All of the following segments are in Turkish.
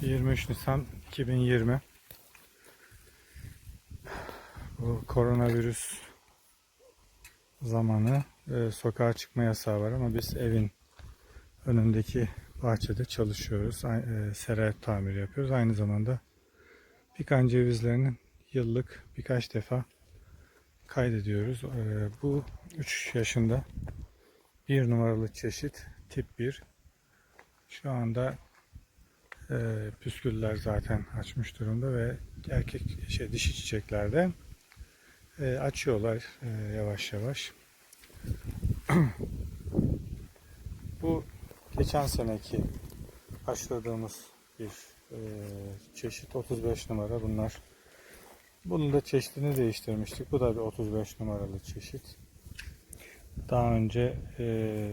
23 Nisan 2020 Bu koronavirüs zamanı e, sokağa çıkma yasağı var ama biz evin önündeki bahçede çalışıyoruz. E, sera tamiri yapıyoruz. Aynı zamanda pikan cevizlerinin yıllık birkaç defa kaydediyoruz. E, bu 3 yaşında bir numaralı çeşit tip 1. Şu anda e, püsküller zaten açmış durumda ve erkek şey dişi çiçeklerde e, açıyorlar e, yavaş yavaş. Bu geçen seneki aşıladığımız bir e, çeşit 35 numara bunlar. Bunun da çeşidini değiştirmiştik. Bu da bir 35 numaralı çeşit. Daha önce e,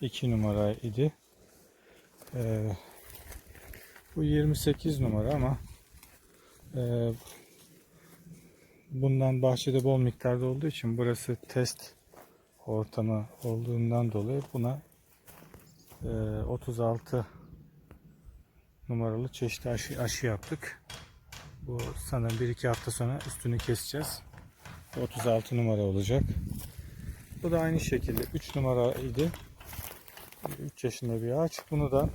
2 numara idi. E, bu 28 numara ama e, bundan bahçede bol miktarda olduğu için burası test ortamı olduğundan dolayı buna e, 36 numaralı çeşitli aşı, aşı yaptık. Bu sanırım 1-2 hafta sonra üstünü keseceğiz. 36 numara olacak. Bu da aynı şekilde 3 numara idi. 3 yaşında bir ağaç. Bunu da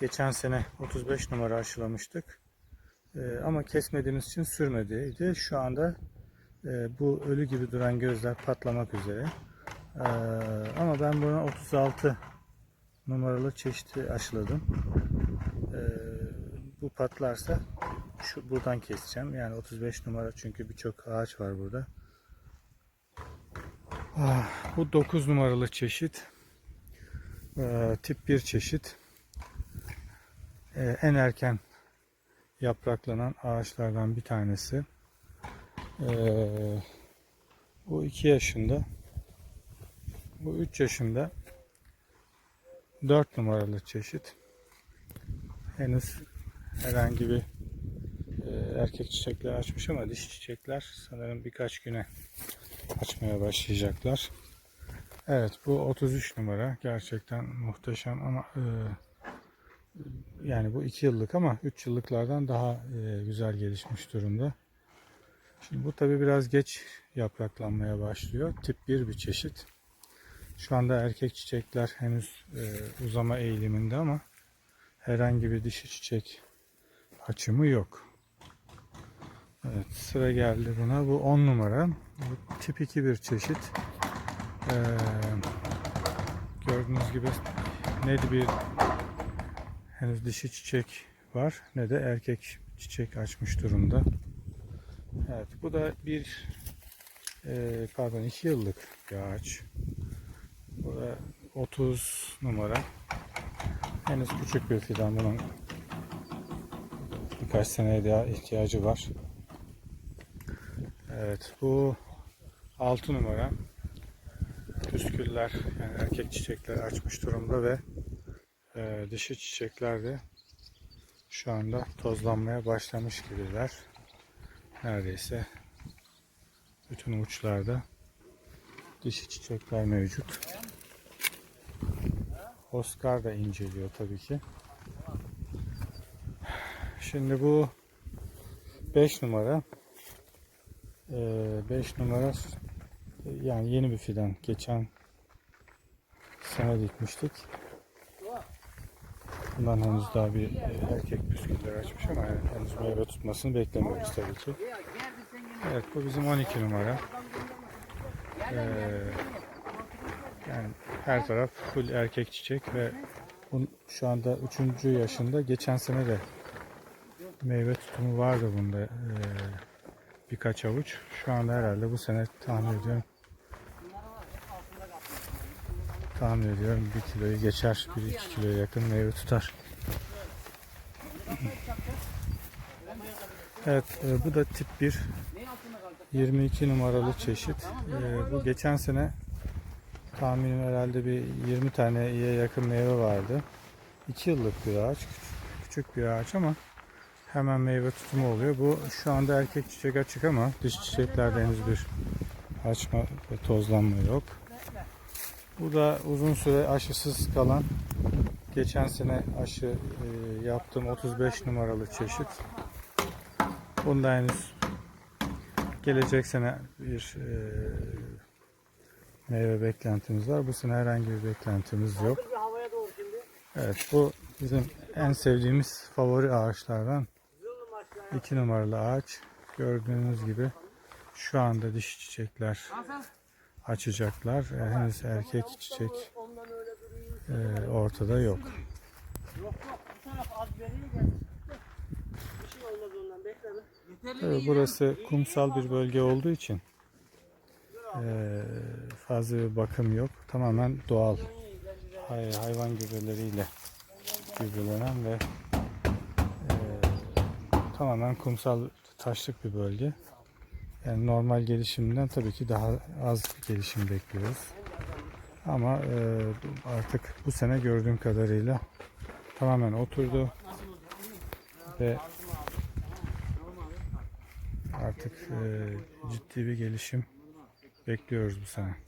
geçen sene 35 numara aşılamıştık. Ee, ama kesmediğimiz için sürmediydi. Şu anda e, bu ölü gibi duran gözler patlamak üzere. Ee, ama ben buna 36 numaralı çeşidi aşıladım. Ee, bu patlarsa şu buradan keseceğim. Yani 35 numara çünkü birçok ağaç var burada. Ah, bu 9 numaralı çeşit. Ee, tip 1 çeşit. Ee, en erken yapraklanan ağaçlardan bir tanesi. Ee, bu 2 yaşında. Bu 3 yaşında. 4 numaralı çeşit. Henüz herhangi bir e, erkek çiçekler açmış ama dişi çiçekler sanırım birkaç güne açmaya başlayacaklar. Evet bu 33 numara gerçekten muhteşem ama e, yani bu 2 yıllık ama 3 yıllıklardan daha e, güzel gelişmiş durumda. Şimdi bu tabi biraz geç yapraklanmaya başlıyor. Tip 1 bir çeşit. Şu anda erkek çiçekler henüz e, uzama eğiliminde ama herhangi bir dişi çiçek açımı yok. Evet sıra geldi buna. Bu 10 numara. Bu tip 2 bir çeşit. Ee, gördüğünüz gibi ne bir henüz dişi çiçek var ne de erkek çiçek açmış durumda. Evet bu da bir e, pardon 2 yıllık bir ağaç. Bu da 30 numara. Henüz küçük bir fidan bunun birkaç seneye daha ihtiyacı var. Evet bu 6 numara. Püsküller yani erkek çiçekler açmış durumda ve e, dişi çiçekler de şu anda tozlanmaya başlamış gibiler. Neredeyse bütün uçlarda dişi çiçekler mevcut. Oscar da inceliyor tabii ki. Şimdi bu 5 numara 5 numara yani yeni bir fidan. Geçen sene dikmiştik. Bundan henüz daha bir e, erkek püsküller açmış ama henüz meyve tutmasını beklemiyoruz tabii ki. Evet bu bizim 12 numara. Ee, yani her taraf full erkek çiçek ve bu şu anda 3. yaşında. Geçen sene de meyve tutumu vardı bunda. Ee, birkaç avuç. Şu anda herhalde bu sene tahmin ediyorum tahmin ediyorum bir kiloyu geçer. bir iki kiloya yakın meyve tutar. Evet e, bu da tip 1 22 numaralı çeşit. E, bu geçen sene tahminim herhalde bir 20 taneye yakın meyve vardı. 2 yıllık bir ağaç. Küçük bir ağaç ama hemen meyve tutumu oluyor. Bu şu anda erkek çiçek açık ama dış çiçeklerde henüz bir açma ve tozlanma yok. Bu da uzun süre aşısız kalan geçen sene aşı e, yaptığım 35 numaralı çeşit. Bunda henüz gelecek sene bir e, meyve beklentimiz var. Bu sene herhangi bir beklentimiz yok. Evet bu bizim en sevdiğimiz favori ağaçlardan Zılım aşağıya. iki numaralı ağaç. Gördüğünüz gibi şu anda dişi çiçekler açacaklar. E, henüz erkek çiçek e, ortada yok. Tabii burası kumsal bir bölge olduğu için e, fazla bir bakım yok. Tamamen doğal hay- hayvan gübreleriyle gübrelenen ve e, tamamen kumsal taşlık bir bölge. Yani normal gelişiminden tabii ki daha az bir gelişim bekliyoruz. Ama e, artık bu sene gördüğüm kadarıyla tamamen oturdu ve artık e, ciddi bir gelişim bekliyoruz bu sene.